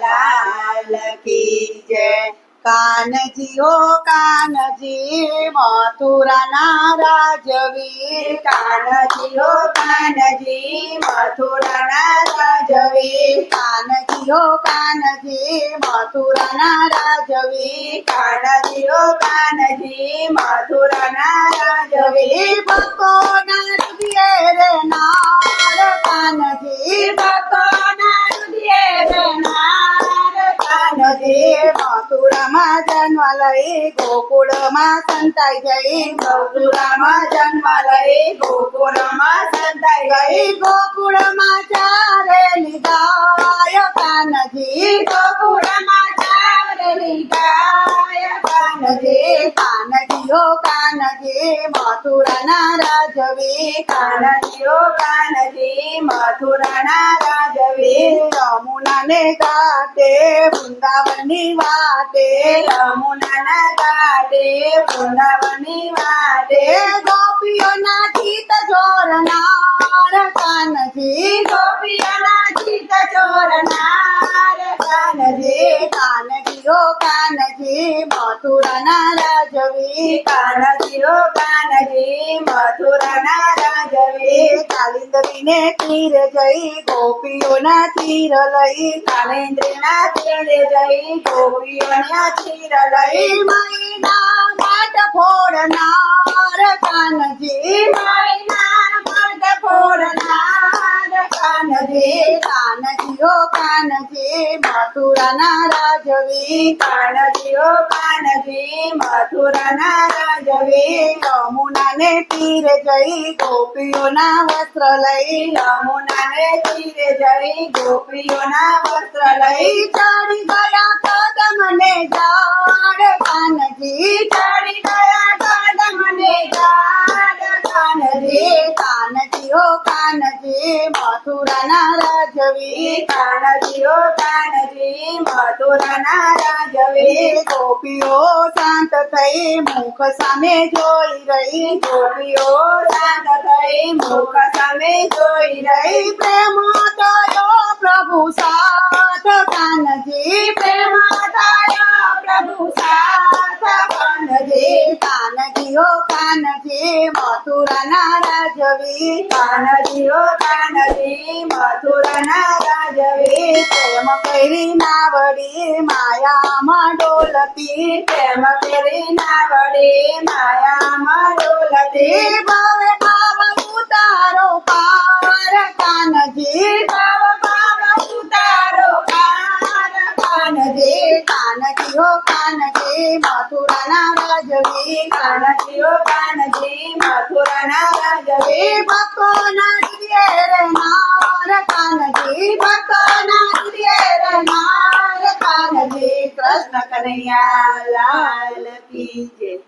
लाल की जय। कान जी ओ कान जी मथुरा नाराजवीर कान जी ओ कान जी मथुरा नाराजवीर कान जी ओ कान जी मथुरा नाराजवीर कान जी ओ कान जी मथुरा नाराजवीर बको नारिये रे नार। कान जी મથુરામાં જન્મ લઈ ગોકુળમાં સંતાઈ ગઈ. મથુરામાં જન્મ લઈ ગોકુળમાં સંતાઈ ગઈ. ગોકુળમાં ચારે લીધા કાનજી ગોકુળમાં ચારે લીધા કાનજી कानजे मथुरना राजवे कानजियो कानजे मथुरना राजवे यमुना ने गाते, वृंदावनी वाटे यमुना न गाते, वृंदावनी वाटे गोपियों ना गीत जोरना રાજવી કાનજી ઓ કાનજી મથુરાના રાજવી કાલિંદરીને તીર જઈ ગોપીઓના તીર લઈ કાલિંદ્રીના તીર જઈ ગોપીઓના તીર લઈ મહિના માટ ફોડનાર કાનજી મહિના માટ ફોડનાર કાનજી કાનજી ઓ કાનજી, મથુરાના રાજવી કાનજી ઓ કાનજી, મથુરાના રાજવી, યમુનાને તીર જઈ, ગોપીઓના વસ્ત્ર લઈ, યમુનાને તીરે જઈ, ગોપીઓના વસ્ત્ર લઈ, ચડી ગયા કદમને જાડ કાનજી, ચડી ગયા કદમને જાડ કાનજી. કાનજી ઓ કાનજી મથુરાના રાજવી કાનજી ઓ કાનજી મથુરાના રાજવી ગોપીઓ શાંત થઈ મુખ સામે જોઈ રહી ગોપીઓ શાંત થઈ મુખ સામે જોઈ રહી પ્રેમ થયો પ્રભુ સાથ કાનજી પ્રેમ થયો પ્રભુ સાથ કાનજી કાનજી ઓ કાનજી મથુરાના રાજવી કાનજીઓ કાનજી મથુરાના રાજવી પ્રેમ કરી નાવડી, માયામાં ડોલતી, પ્રેમ કરી નાવડી, માયામાં ડોલતી, ભાવે कानकी हो कानकी, मथुरा नाराजवी कानकी हो कानकी, मथुरा नाराजवी पको नारिये रे नार, कानकी पको नारिये रे नार, कानकी, कृष्ण कन्हैया, लाल की जय।